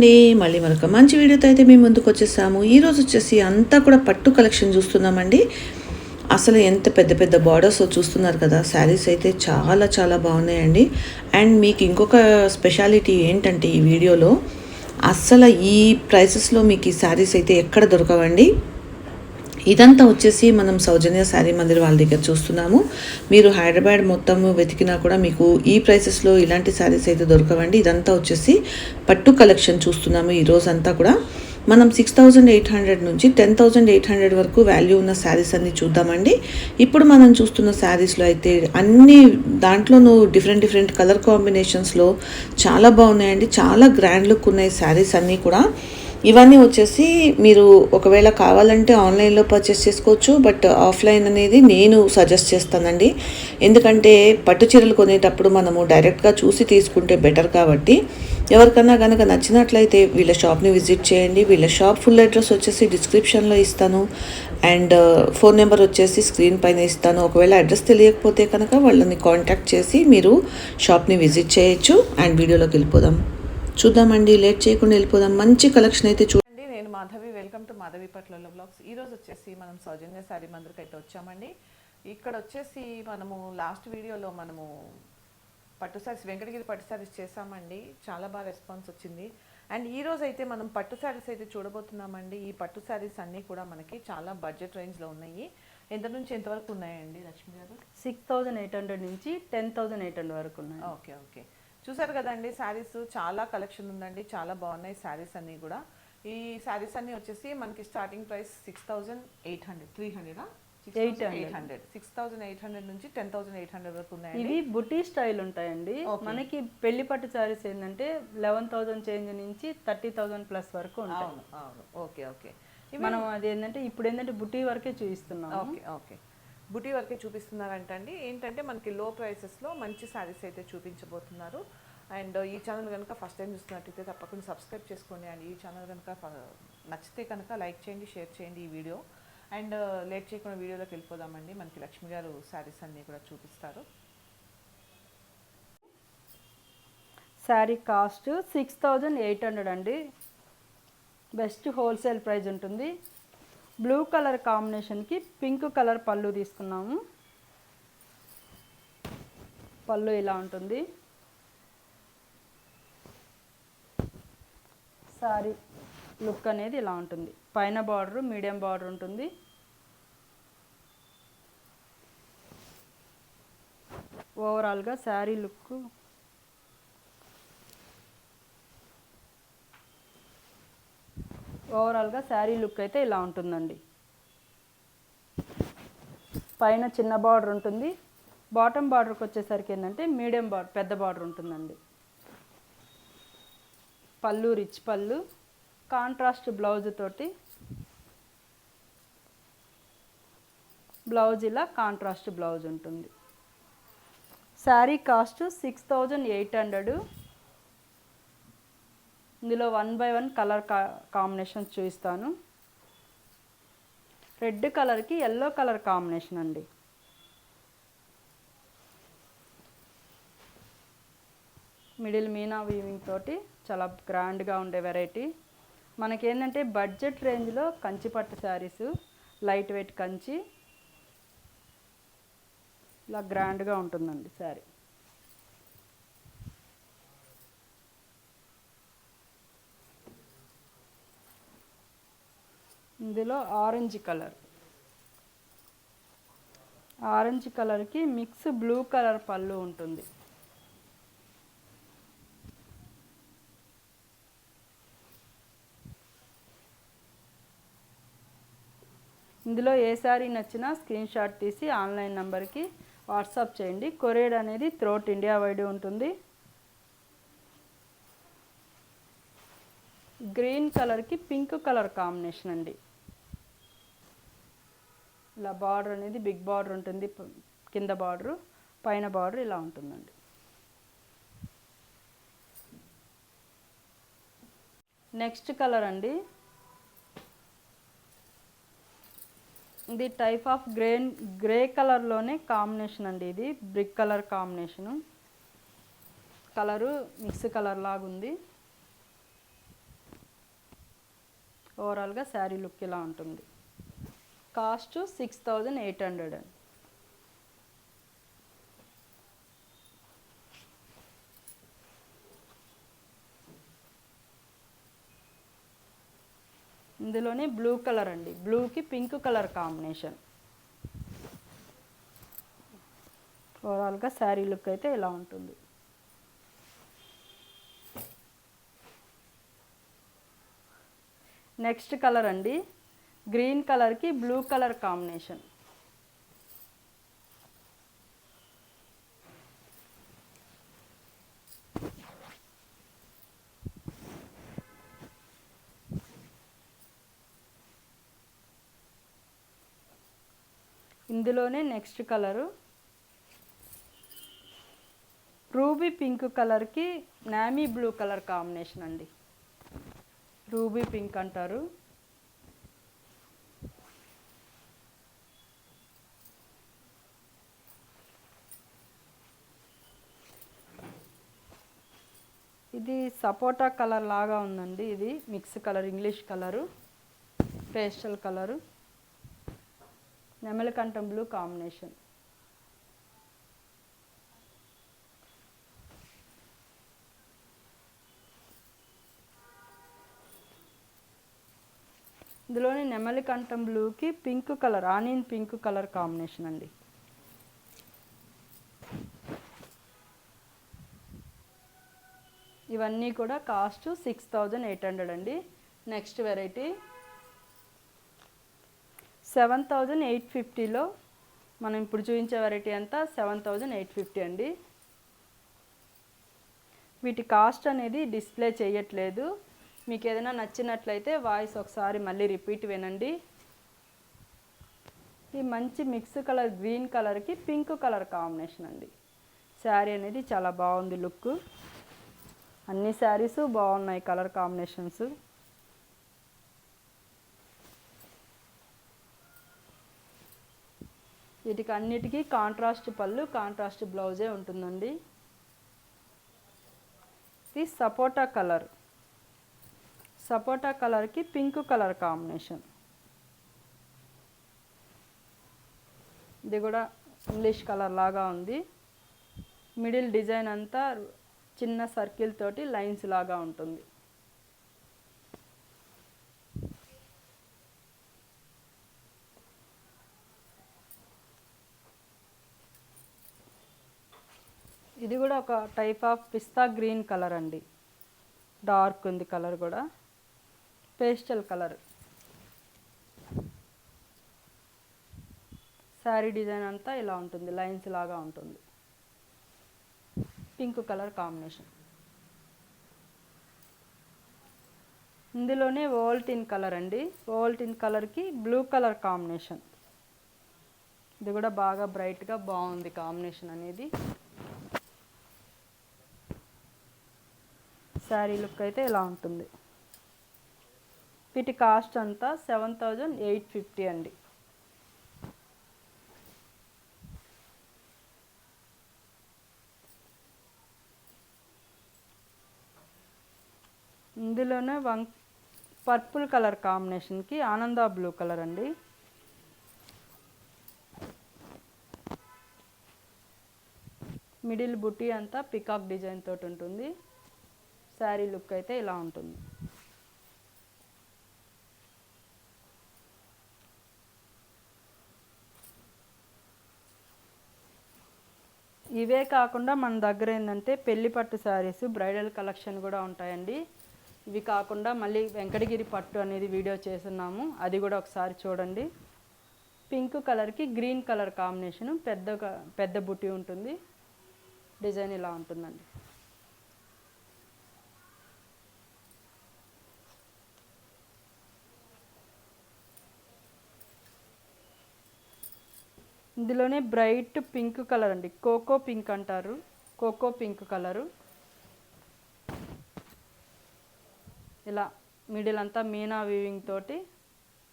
అండి మళ్ళీ మరొక మంచి వీడియోతో అయితే మేము ముందుకు వచ్చేసాము. ఈరోజు వచ్చేసి అంతా కూడా పట్టు కలెక్షన్ చూస్తున్నామండి. అసలు ఎంత పెద్ద పెద్ద బార్డర్స్ చూస్తున్నారు కదా. శారీస్ అయితే చాలా చాలా బాగున్నాయండి. అండ్ మీకు ఇంకొక స్పెషాలిటీ ఏంటంటే ఈ వీడియోలో అస్సలు ఈ ప్రైసెస్లో మీకు ఈ శారీస్ అయితే ఎక్కడ దొరకవండి? ఇదంతా వచ్చేసి మనం సౌజన్య శారీ మందిర్ వాళ్ళ దగ్గర చూస్తున్నాము. మీరు హైదరాబాద్ మొత్తం వెతికినా కూడా మీకు ఈ ప్రైసెస్లో ఇలాంటి శారీస్ అయితే దొరకవండి. ఇదంతా వచ్చేసి పట్టు కలెక్షన్ చూస్తున్నాము ఈ రోజు అంతా కూడా. మనం సిక్స్ థౌజండ్ ఎయిట్ హండ్రెడ్ నుంచి టెన్ థౌజండ్ ఎయిట్ హండ్రెడ్ వరకు వాల్యూ ఉన్న శారీస్ అన్ని చూద్దామండి. ఇప్పుడు మనం చూస్తున్న శారీస్లో అయితే అన్ని దాంట్లోనూ డిఫరెంట్ డిఫరెంట్ కలర్ కాంబినేషన్స్లో చాలా బాగున్నాయండి. చాలా గ్రాండ్ లుక్ ఉన్నాయి శారీస్ అన్నీ కూడా. ఇవన్నీ వచ్చేసి మీరు ఒకవేళ కావాలంటే ఆన్లైన్లో పర్చేస్ చేసుకోవచ్చు బట్ ఆఫ్లైన్ అనేది నేను సజెస్ట్ చేస్తానండి. ఎందుకంటే పట్టు చీరలు కొనేటప్పుడు మనము డైరెక్ట్గా చూసి తీసుకుంటే బెటర్ కాబట్టి. ఎవరికన్నా కనుక నచ్చినట్లయితే వీళ్ళ షాప్ని విజిట్ చేయండి. వీళ్ళ షాప్ ఫుల్ అడ్రస్ వచ్చేసి డిస్క్రిప్షన్లో ఇస్తాను. అండ్ ఫోన్ నెంబర్ వచ్చేసి స్క్రీన్ పైన ఇస్తాను. ఒకవేళ అడ్రస్ తెలియకపోతే కనుక వాళ్ళని కాంటాక్ట్ చేసి మీరు షాప్ని విజిట్ చేయొచ్చు. అండ్ వీడియోలోకి వెళ్ళిపోదాం. చూద్దామండి లేట్ చేయకుండా వెళ్ళిపోదాం. మంచి కలెక్షన్ అయితే చూ అండి నేను మాధవి. వెల్కమ్ టు మాధవి పట్లలో బ్లాగ్స్. ఈ రోజు వచ్చేసి మనం సౌజన్య శారీ మందిరికి అయితే వచ్చామండి. ఇక్కడ వచ్చేసి మనము లాస్ట్ వీడియోలో మనము పట్టు శారీస్ వెంకటగిరి పట్టు శారీస్ చేసామండి చాలా బాగా రెస్పాన్స్ వచ్చింది. అండ్ ఈ రోజు అయితే మనం పట్టు శారీస్ అయితే చూడబోతున్నామండి. ఈ పట్టు శారీస్ అన్నీ కూడా మనకి చాలా బడ్జెట్ రేంజ్లో ఉన్నాయి. ఎంత నుంచి ఎంతవరకు ఉన్నాయండి లక్ష్మి గారు? సిక్స్ థౌజండ్ ఎయిట్ హండ్రెడ్ నుంచి టెన్ థౌజండ్ ఎయిట్ హండ్రెడ్ వరకు ఉన్నాయి. Okay okay. చూసారు కదండి శారీస్ చాలా కలెక్షన్ ఉందండి చాలా బాగున్నాయి శారీస్ అన్నీ కూడా. ఈ శారీస్ అన్నీ వచ్చేసి మనకి starting price six thousand eight hundred three హండ్రెడా eight hundred six thousand eight hundred నుంచి టెన్ థౌసండ్ ఎయిట్ హండ్రెడ్ వరకు ఇవి బుటీ స్టైల్ ఉంటాయండి. మనకి పెళ్ళి పట్టు సారీస్ ఏంటంటే లెవెన్ థౌసండ్ చేంజ్ నుంచి థర్టీ థౌసండ్ ప్లస్ వరకు ఉంటాయి. అవును అవును. ఓకే ఓకే మనం అది ఏంటంటే ఇప్పుడు ఏంటంటే బుటీ వరకే చూపిస్తున్నాం ఓకే ఓకే బుటీ వరకే చూపిస్తున్నారంట అండి ఏంటంటే మనకి లో ప్రైసెస్లో మంచి శారీస్ అయితే చూపించబోతున్నారు. అండ్ ఈ ఛానల్ కనుక ఫస్ట్ టైం చూస్తున్నట్టయితే తప్పకుండా సబ్స్క్రైబ్ చేసుకోండి. అండ్ ఈ ఛానల్ కనుక నచ్చితే కనుక లైక్ చేయండి షేర్ చేయండి ఈ వీడియో అండ్ లేట్ చేయకుండా వీడియోలోకి వెళ్ళిపోదామండి. మనకి లక్ష్మి గారు శారీస్ అన్నీ కూడా చూపిస్తారు. Saree cost six thousand eight hundred అండి. బెస్ట్ హోల్సేల్ ప్రైస్ ఉంటుంది. బ్లూ కలర్ కాంబినేషన్కి పింక్ కలర్ పళ్ళు తీసుకున్నాము. పళ్ళు ఇలా ఉంటుంది. సారీ లుక్ అనేది ఇలా ఉంటుంది. పైన బార్డర్ మీడియం బార్డర్ ఉంటుంది. ఓవరాల్గా శారీ లుక్ ఓవరాల్గా శారీ లుక్ అయితే ఇలా ఉంటుందండి. పైన చిన్న బార్డర్ ఉంటుంది. బాటమ్ బార్డర్కి వచ్చేసరికి ఏంటంటే మీడియం బార్డర్ పెద్ద బార్డర్ ఉంటుందండి. పళ్ళు రిచ్ పళ్ళు కాంట్రాస్ట్ బ్లౌజ్ తోటి బ్లౌజ్ ఇలా కాంట్రాస్ట్ బ్లౌజ్ ఉంటుంది. Saree cost six thousand eight hundred. ఇందులో వన్ బై వన్ కలర్ కా కాంబినేషన్ చూపిస్తాను. రెడ్ కలర్కి ఎల్లో కలర్ కాంబినేషన్ అండి. మిడిల్ మీనా వీవింగ్ తోటి చాలా గ్రాండ్గా ఉండే వెరైటీ. మనకేంటంటే బడ్జెట్ రేంజ్లో కంచి పట్టు శారీస్ లైట్ వెయిట్ కంచి ఇలా గ్రాండ్గా ఉంటుందండి శారీ. ఇందులో ఆరెంజ్ కలర్. ఆరెంజ్ కలర్కి మిక్స్ బ్లూ కలర్ పళ్ళు ఉంటుంది. ఇందులో ఏ శారీ నచ్చినా స్క్రీన్ షాట్ తీసి ఆన్లైన్ నెంబర్కి వాట్సాప్ చేయండి. కొరియడ్ అనేది త్రోట్ ఇండియా వైడ్ ఉంటుంది. గ్రీన్ కలర్కి పింక్ కలర్ కాంబినేషన్ అండి. ఇలా బార్డర్ అనేది బిగ్ బార్డర్ ఉంటుంది కింద బార్డర్ పైన బార్డర్ ఇలా ఉంటుందండి. నెక్స్ట్ కలర్ అండి. ఇది టైప్ ఆఫ్ గ్రే గ్రే కలర్లోనే కాంబినేషన్ అండి ఇది brick colour combination. Colour mix colour లాగా ఉంది. ఓవరాల్గా శారీ లుక్ ఇలా ఉంటుంది. Cost six thousand eight hundred అండి. ఇందులోనే బ్లూ కలర్ అండి. బ్లూకి పింక్ కలర్ కాంబినేషన్. ఓవరాల్గా శారీ లుక్ అయితే ఇలా ఉంటుంది? నెక్స్ట్ కలర్ అండి. గ్రీన్ కలర్కి బ్లూ కలర్ కాంబినేషన్ ఇందులోనే నెక్స్ట్ కలరు రూబీ పింక్ కలర్కి నామీ బ్లూ కలర్ కాంబినేషన్ అండి. రూబీ పింక్ అంటారు. ఇది సపోటా కలర్ లాగా ఉందండి. ఇది mix colour English colour pastel colour నెమలికంఠం blue combination. ఇందులోని నెమలికంఠం బ్లూకి pink colour onion pink colour combination అండి. ఇవన్నీ కూడా cost six thousand eight hundred అండి. Next variety seven thousand eight ఫిఫ్టీలో మనం ఇప్పుడు చూపించే వెరైటీ అంతా సెవెన్ థౌజండ్ ఎయిట్ ఫిఫ్టీ అండి. వీటి కాస్ట్ అనేది డిస్ప్లే చేయట్లేదు. మీకు ఏదైనా నచ్చినట్లయితే వాయిస్ ఒకసారి మళ్ళీ రిపీట్ వినండి. ఈ మంచి మిక్స్ కలర్ గ్రీన్ కలర్కి పింక్ కలర్ కాంబినేషన్ అండి. శారీ అనేది చాలా బాగుంది లుక్. అన్ని శారీస్ బాగున్నాయి కలర్ కాంబినేషన్స్. వీటికి అన్నిటికీ కాంట్రాస్ట్ పళ్ళు కాంట్రాస్ట్ బ్లౌజే ఉంటుందండి. ఇది సపోటా కలర్. సపోటా కలర్కి పింక్ కలర్ కాంబినేషన్. ఇది కూడా ఇంగ్లీష్ కలర్ లాగా ఉంది. మిడిల్ డిజైన్ అంతా చిన్న సర్కిల్ తోటి లైన్స్ లాగా ఉంటుంది. ఇది కూడా ఒక టైప్ ఆఫ్ పిస్తా గ్రీన్ కలర్ అండి. డార్క్ ఉంది కలర్ కూడా. Pastel colour. శారీ డిజైన్ అంతా ఇలా ఉంటుంది. లైన్స్ లాగా ఉంటుంది. Pink colour combination. ఇందులోనే ఓల్టిన్ కలర్ అండి. ఓల్టిన్ కలర్కి బ్లూ కలర్ కాంబినేషన్. ఇది కూడా బాగా బ్రైట్గా బాగుంది కాంబినేషన్ అనేది. శారీ లుక్ అయితే ఇలా ఉంటుంది. వీటి కాస్ట్ అంతా సెవెన్ థౌజండ్ ఎయిట్ ఫిఫ్టీ అండి. ఇందులోనే వన్ పర్పుల్ కలర్ కాంబినేషన్కి ఆనంద బ్లూ కలర్ అండి. మిడిల్ బుట్టి అంతా పికాక్ డిజైన్ తోటి ఉంటుంది. శారీ లుక్ అయితే ఇలా ఉంటుంది. ఇవే కాకుండా మన దగ్గర ఏంటంటే పెళ్ళి పట్టు శారీస్ బ్రైడల్ కలెక్షన్ కూడా ఉంటాయండి. ఇవి కాకుండా మళ్ళీ వెంకటగిరి పట్టు అనేది వీడియో చేస్తున్నాము. అది కూడా ఒకసారి చూడండి. పింక్ కలర్కి గ్రీన్ కలర్ కాంబినేషన్ పెద్ద పెద్ద బుట్టి ఉంటుంది. డిజైన్ ఇలా ఉంటుందండి. ఇందులోనే బ్రైట్ పింక్ కలర్ అండి. కోకో పింక్ అంటారు. Coco pink colour. ఇలా మిడిల్ అంతా మీనా వీవింగ్ తోటి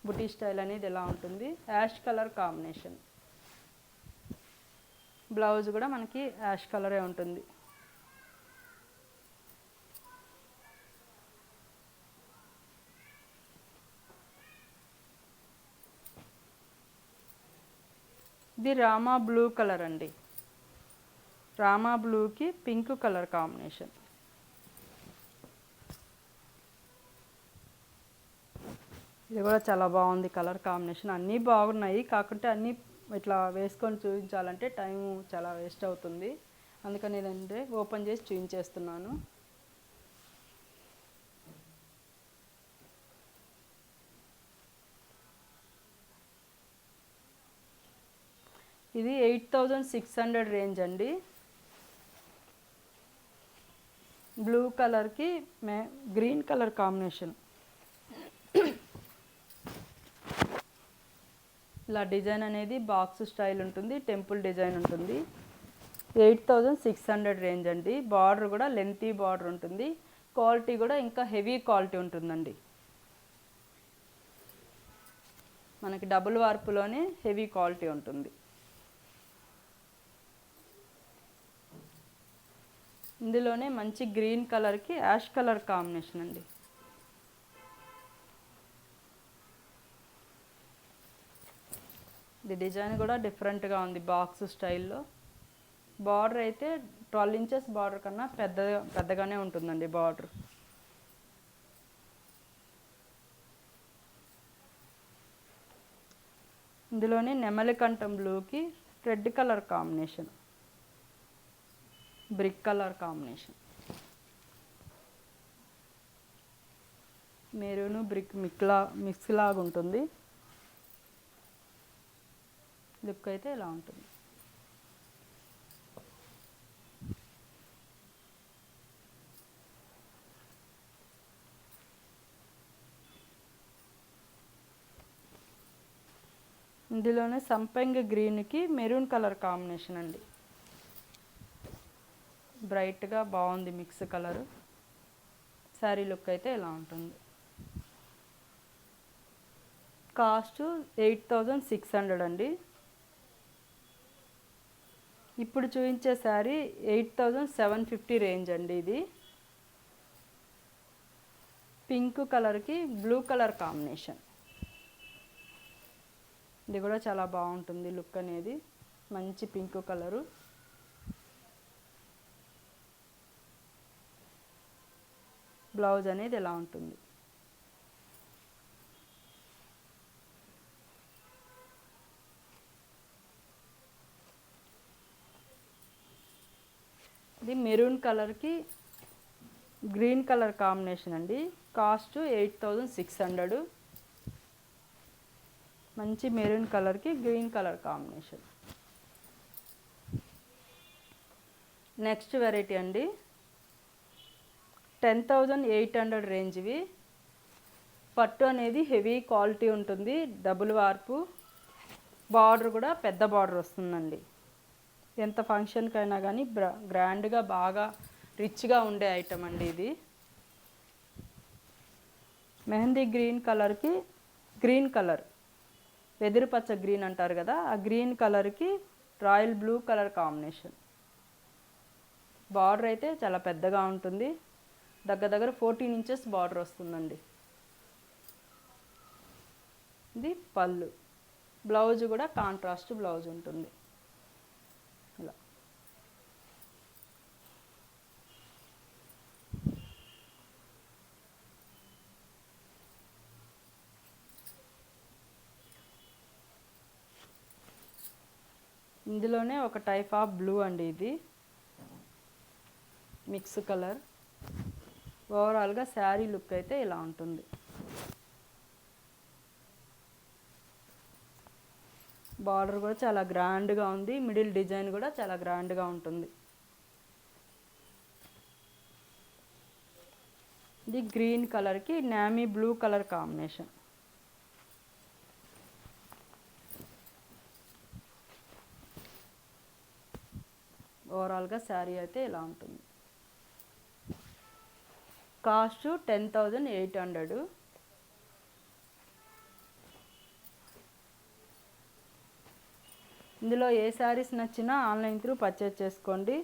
బుటీ స్టైల్ అనేది ఇలా ఉంటుంది? యాష్ కలర్ కాంబినేషన్ బ్లౌజ్ కూడా మనకి యాష్ కలరే ఉంటుంది. ఇది రామా బ్లూ కలర్ అండి. రామా బ్లూకి పింక్ కలర్ కాంబినేషన్ ఇది కూడా చాలా బాగుంది కలర్ కాంబినేషన్. అన్నీ బాగున్నాయి. కాకుంటే అన్నీ ఇట్లా వేసుకొని చూపించాలంటే టైం చాలా వేస్ట్ అవుతుంది. అందుకని ఏంటంటే ఓపెన్ చేసి చూపించేస్తున్నాను. ఇది eight thousand six hundred range అండి. బ్లూ కలర్కి మే గ్రీన్ కలర్ కాంబినేషన్. ఇలా డిజైన్ అనేది బాక్స్ స్టైల్ ఉంటుంది టెంపుల్ డిజైన్ ఉంటుంది. Eight thousand six hundred range అండి. బార్డర్ కూడా లెంతీ బార్డర్ ఉంటుంది. క్వాలిటీ కూడా ఇంకా హెవీ క్వాలిటీ ఉంటుందండి. మనకి డబుల్ వార్పులోనే హెవీ క్వాలిటీ ఉంటుంది. ఇందులోనే మంచి గ్రీన్ కలర్కి యాష్ కలర్ కాంబినేషన్ అండి. ఇది డిజైన్ కూడా డిఫరెంట్గా ఉంది బాక్స్ స్టైల్లో బార్డర్ అయితే ట్వెల్వ్ ఇంచెస్ బార్డర్ కన్నా పెద్ద పెద్దగానే ఉంటుందండి బార్డర్ ఇందులోనే నెమలికంఠం బ్లూకి red colour combination brick colour combination maroon brick మిక్లా mix లాగా ఉంటుంది లుక్ అయితే ఇలా ఉంటుంది. ఇందులోనే సంపంగి గ్రీన్కి మెరూన్ కలర్ కాంబినేషన్ అండి. బ్రైట్గా బాగుంది మిక్స్ కలరు. శారీ లుక్ అయితే ఇలా ఉంటుంది. Cost eight thousand six hundred అండి. ఇప్పుడు చూపించే sari eight thousand seven fifty range అండి ఇది. పింక్ కలర్కి బ్లూ కలర్ కాంబినేషన్. ఇది కూడా చాలా బాగుంటుంది లుక్ అనేది. మంచి పింక్ కలరు. బ్లౌజ్ అనేది ఎలా ఉంటుంది? ఇది మెరూన్ కలర్కి గ్రీన్ కలర్ కాంబినేషన్ అండి. Cost eight thousand six hundred. మంచి మెరూన్ కలర్కి green colour combination. Next variety అండి. టెన్ థౌజండ్ ఎయిట్ హండ్రెడ్ రేంజ్వి పట్టు అనేది హెవీ క్వాలిటీ ఉంటుంది డబుల్ వార్పు. బార్డర్ కూడా పెద్ద బార్డర్ వస్తుందండి. ఎంత ఫంక్షన్కైనా కానీ గ్రాండ్గా బాగా రిచ్గా ఉండే ఐటమ్ అండి ఇది. మెహందీ గ్రీన్ కలర్కి గ్రీన్ కలర్. వెదిరిపచ్చ గ్రీన్ అంటారు కదా ఆ గ్రీన్ కలర్కి royal blue colour combination. Border అయితే చాలా పెద్దగా ఉంటుంది. దగ్గర దగ్గర ఫోర్టీన్ ఇంచెస్ బార్డర్ వస్తుందండి. ఇది పళ్ళు. బ్లౌజ్ కూడా కాంట్రాస్ట్ బ్లౌజ్ ఉంటుంది. ఇందులోనే ఒక టైప్ ఆఫ్ బ్లూ అండి ఇది. మిక్స్ కలర్ ఓవరాల్గా శారీ లుక్ అయితే ఇలా ఉంటుంది. బార్డర్ కూడా చాలా గ్రాండ్గా ఉంది. మిడిల్ డిజైన్ కూడా చాలా గ్రాండ్గా ఉంటుంది. ఇది గ్రీన్ కలర్కి నామీ బ్లూ కలర్ కాంబినేషన్ ఓవరాల్గా శారీ అయితే ఇలా ఉంటుంది. Cost ten thousand eight hundred. ఇందులో ఏ శారీస్ నచ్చినా ఆన్లైన్ త్రూ పర్చేజ్ చేసుకోండి.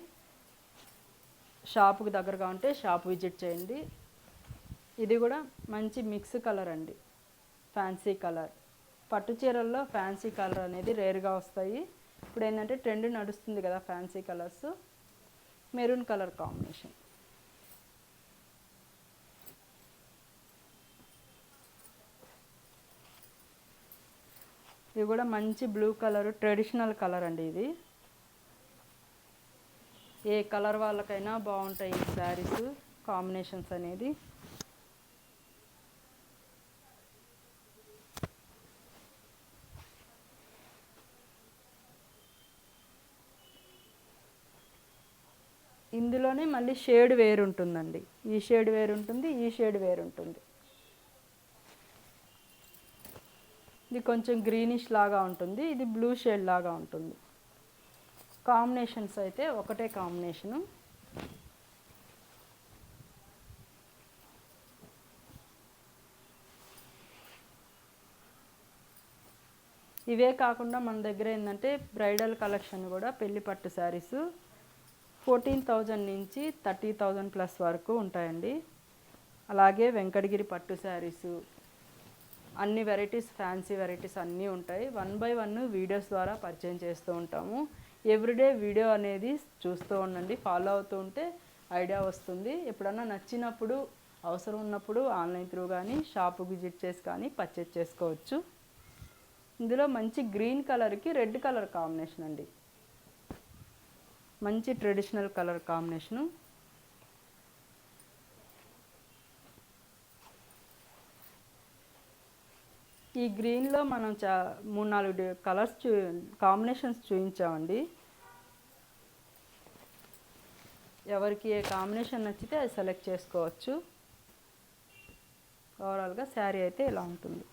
షాపుకి దగ్గరగా ఉంటే షాప్ విజిట్ చేయండి. ఇది కూడా మంచి మిక్స్ కలర్ అండి. Fancy colour. పట్టు చీరల్లో ఫ్యాన్సీ కలర్ అనేది రేర్గా వస్తాయి. ఇప్పుడు ఏంటంటే ట్రెండ్ నడుస్తుంది కదా fancy colours. Maroon colour combination. ఇది కూడా మంచి బ్లూ కలర్ ట్రెడిషనల్ కలర్ అండి ఇది. ఏ కలర్ వాళ్ళకైనా బాగుంటాయి ఈ శారీస్ కాంబినేషన్స్ అనేది. ఇందులోనే మళ్ళీ షేడ్ వేరు ఉంటుందండి ఈ షేడ్ వేరు ఉంటుంది ఈ షేడ్ వేరు ఉంటుంది ఇది కొంచెం గ్రీనిష్ లాగా ఉంటుంది ఇది బ్లూ షేడ్ లాగా ఉంటుంది. కాంబినేషన్స్ అయితే ఒకటే కాంబినేషను. ఇవే కాకుండా మన దగ్గర ఏంటంటే బ్రైడల్ కలెక్షన్ కూడా పెళ్ళి పట్టు శారీస్ ఫోర్టీన్ థౌజండ్ నుంచి థర్టీ థౌజండ్ ప్లస్ వరకు ఉంటాయండి. అలాగే వెంకటగిరి పట్టు శారీసు అన్ని వెరైటీస్ ఫ్యాన్సీ వెరైటీస్ అన్నీ ఉంటాయి. వన్ బై వన్ వీడియోస్ ద్వారా పరిచయం చేస్తూ ఉంటాము. ఎవ్రీడే వీడియో అనేది చూస్తూ ఉండండి. ఫాలో అవుతూ ఉంటే ఐడియా వస్తుంది. ఎప్పుడన్నా నచ్చినప్పుడు అవసరం ఉన్నప్పుడు ఆన్లైన్ త్రూ కానీ షాప్ విజిట్ చేసి కానీ పర్చేజ్ చేసుకోవచ్చు. ఇందులో మంచి గ్రీన్ కలర్కి రెడ్ కలర్ కాంబినేషన్ అండి. మంచి ట్రెడిషనల్ కలర్ కాంబినేషను. ఈ గ్రీన్లో మనం చా మూడు నాలుగు కలర్స్ చూ కాంబినేషన్స్ చూపించామండి ఎవరికి ఏ కాంబినేషన్ నచ్చితే అది సెలెక్ట్ చేసుకోవచ్చు. ఓవరాల్గా శారీ అయితే ఇలా ఉంటుంది.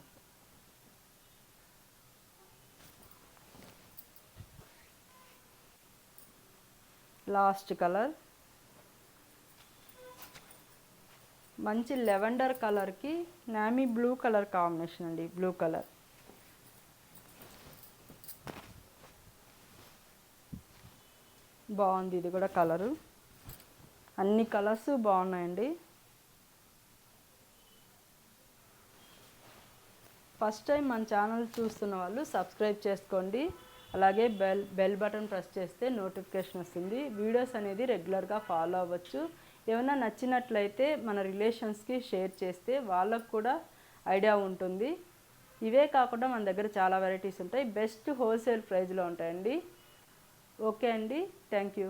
Last colour. మంచి లెవెండర్ కలర్కి నామీ బ్లూ కలర్ కాంబినేషన్ అండి బ్లూ కలర్. బాగుంది ఇది కూడా కలరు. అన్ని కలర్స్ బాగున్నాయండి. ఫస్ట్ టైం మన ఛానల్ చూస్తున్న వాళ్ళు సబ్స్క్రైబ్ చేసుకోండి. అలాగే బెల్ బెల్ బటన్ ప్రెస్ చేస్తే నోటిఫికేషన్ వస్తుంది. వీడియోస్ అనేది రెగ్యులర్గా ఫాలో అవ్వచ్చు. ఏమైనా నచ్చినట్లయితే మన రిలేషన్స్కి షేర్ చేస్తే వాళ్ళకు కూడా ఐడియా ఉంటుంది. ఇవే కాకుండా మన దగ్గర చాలా వెరైటీస్ ఉంటాయి. బెస్ట్ హోల్సేల్ ప్రైస్లో ఉంటాయండి. ఓకే అండి. Thank you.